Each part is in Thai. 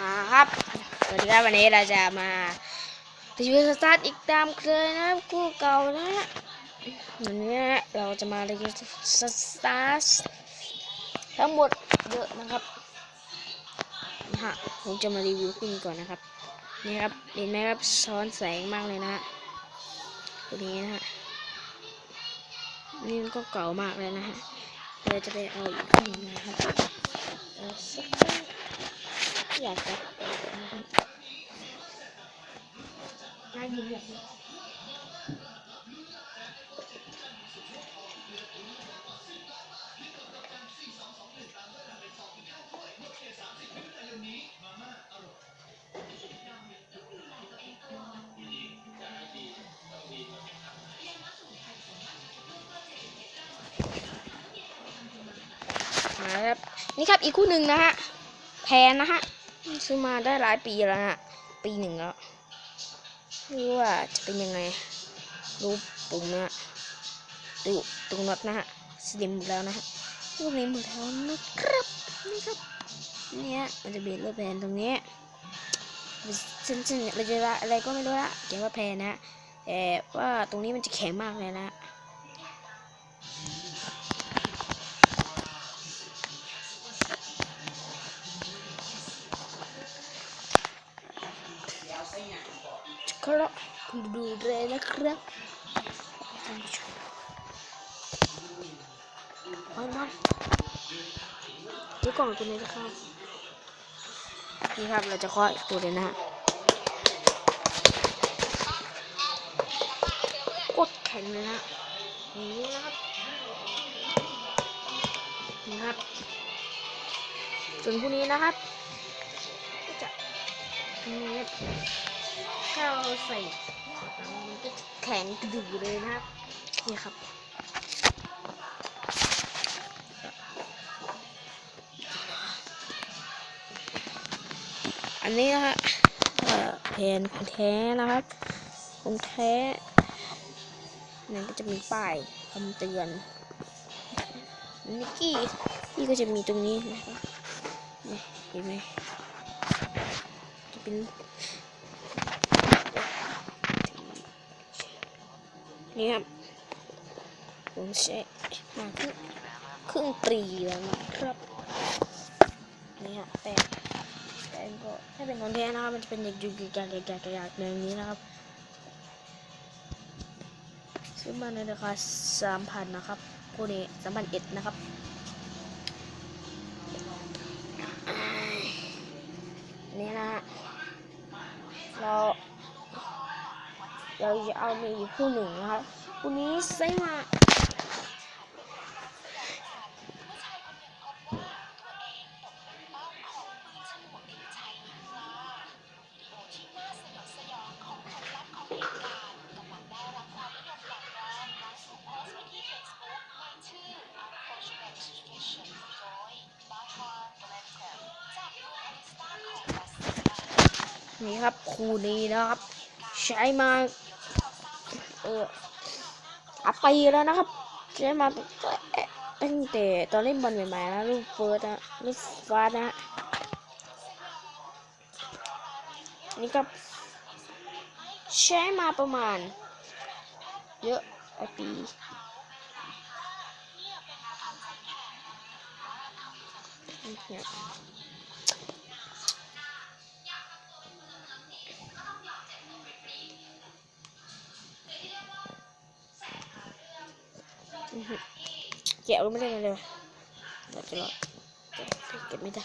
มาครับสวัสดีครับวันนี้เราจะมารีวิวสตาร์ทอีกตามเคยนะครับคู่เก่านะวันนี้เราจะมารีวิวสตาร์ททั้งหมดเยอะนะครับนะฮะผมจะมารีวิวคู่นี้ก่อนนะครับ นี่ครับเห็นไหมครับซ้อนแสงมากเลยนะฮะตัวนี้นะฮะนี่มันก็เก่ามากเลยนะฮะเราจะไปเอาอีกคู่หนึงนะครับ อยากจะน่ายิ้มแบบนี้มาแล้วครับนี่ครับอีกคู่หนึ่งนะฮะแพนนะฮะ ซื้อมาได้หลายปีแล้วนะปีหนึ่งแล้วไม่รู้ว่าจะเป็นยังไง รูปปุ่มนะดูตรงน็อตนะฮะสลิมหมดแล้วนะฮะรูปนี้หมดแล้วนะครับนี่ครับเนี่ยมันจะเป็นรูปแพนตรงนี้ซึ่งซึ่งเราจะละอะไรก็ไม่รู้ละเขียนว่าแพนนะแต่ว่าตรงนี้มันจะแข็งมากเลยนะ ครับดูเลยนะครับท่านผู้ชมเอามาเดี๋ยวกล่องตัวนี้จะเข้านี่ครับเราจะคอีกตัวเลยนะฮะกดแข็งเลยนะนี่นะครับนี่ครับ ส่วนพวกนี้นะครับก็จะนี่ ถ้าเราใส่มันก็จะแข็งกระดูเลยนะครับนี่ครับอันนี้นะฮะเอ่อแผ่นของแท้นะครับของแท้นั่นก็จะมีป้ายคำเตือนนิกกี้นี่ก็จะมีตรงนี้นะครับนี่เห็นไหมจะเป็น นี่ครับ ผมใช้มาครึ่งครึ่งปีแล้วนะครับ นี่ฮะแต่แต่ก็ถ้าเป็นคนแท้นะครับ มันจะเป็นเด็กยุกิกากากากากอย่างนี้นะครับ ซื้อมาในราคาสามพันนะครับคู่นี้สามพันเอ็ดนะครับ เราเอามีอีกคู่หนึ่งนะครับคู่นี้ซื้อมานี่ครับ คู่นี้นะครับ ใช้มา เอออัปปีแล้วนะครับใช้มาตั้งแต่ตั้งแต่ตอนเล่นบอลใหม่ๆนะลูกเฟิร์สนะลูกฟ้านะฮะนี่ครับใช้มาประมาณ เยอะไอปีเนี่ย แกะออกไม่ได้เลยเดี๋ยวจะรอเก็บไม่ได้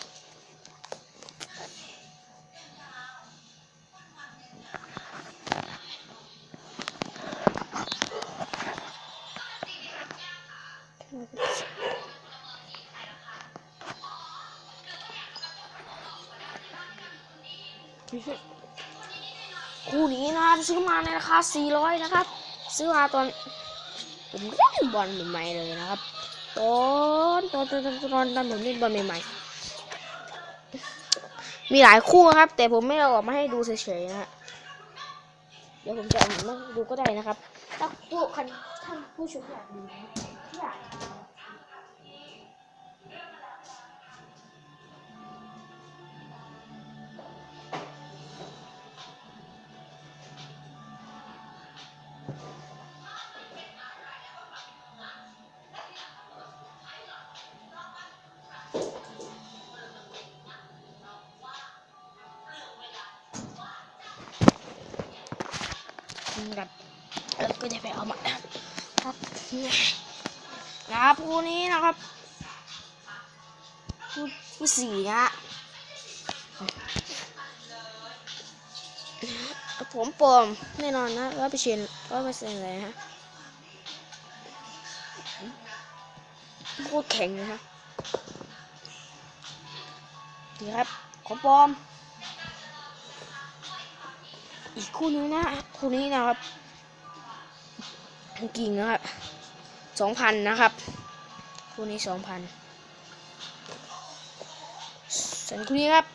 คู่นี้นะครับซื้อมาในราคา 400 นะครับ ซื้อมาตอน ผมเล่นบอลใหม่ๆเลยนะครับตอนตอนตอนตอนตอนตอนผมเล่นบอลใหม่ๆมีหลายคู่ครับ แต่ผมไม่เอาออกมาให้ดูเฉยๆนะฮะเดี๋ยวผมจะเอามาดูก็ได้นะครับถ้าผู้คันท่านผู้ชมอยากดูอยาก ครับแล้วก็จะไปเอามาครับนะครับคู่นี้นะครับคู่คู่สี่นะฮะผมปลอมแน่นอนนะร้อยเปอร์เซ็นต์ร้อยเปอร์เซ็นต์เลยฮะโคตรแข็งเลยฮะนี่ครับ ของปลอม อีกคู่นึงนะคู่นี้นะครับกิ่งนะครับสองพันนะครับ คู่นี้สองพันส่วนคู่นี้ครับ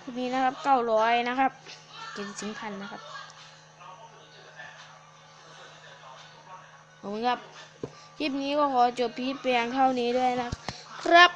คู่นี้นะครับเก้าร้อยนะครับเจ็ดสิบพันนะครับขอบคุณครับคลิปนี้ก็ขอจบพีเพียงเท่านี้ด้วยนะครับ